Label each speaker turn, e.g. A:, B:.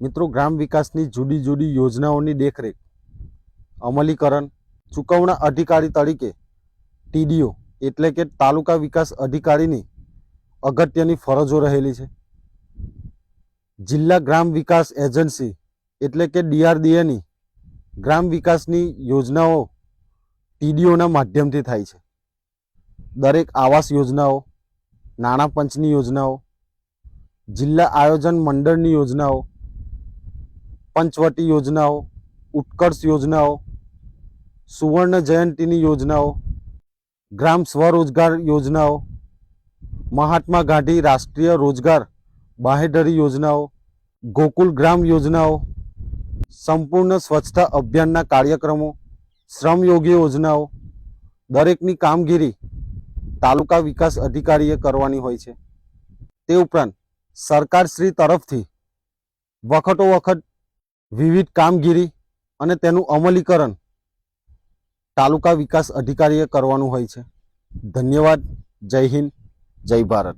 A: મિત્રો, ગ્રામ વિકાસની જુદી જુદી યોજનાઓની દેખરેખ, અમલીકરણ, ચૂકવણા અધિકારી તરીકે ટીડીઓ એટલે કે તાલુકા વિકાસ અધિકારીની અગત્યની ફરજો રહેલી છે. જિલ્લા ગ્રામ વિકાસ એજન્સી, એટલે કે ડીઆરડીએની ગ્રામ વિકાસની યોજનાઓ ટીડીઓના માધ્યમથી થાય છે. દરેક આવાસ યોજનાઓ, નાણાં પંચની યોજનાઓ, જિલ્લા આયોજન મંડળની યોજનાઓ પંચવટી યોજનાઓ, ઉત્કર્ષ યોજનાઓ, સુવર્ણ જયંતીની યોજનાઓ, ગ્રામ સ્વરોજગાર યોજનાઓ, મહાત્મા ગાંધી રાષ્ટ્રીય રોજગાર બાહેધરી યોજનાઓ, ગોકુલ ગ્રામ યોજનાઓ, સંપૂર્ણ સ્વચ્છતા અભિયાનના કાર્યક્રમો શ્રમયોગી યોજનાઓ, દરેકની કામગીરી તાલુકા વિકાસ અધિકારીએ કરવાની હોય છે. તે ઉપરાંત સરકારશ્રી તરફથી વખતો વખત વિવિધ કામગીરી અને તેનું અમલીકરણ તાલુકા વિકાસ અધિકારીએ કરવાનું હોય છે. ધન્યવાદ. જય હિન્દ. જય ભારત.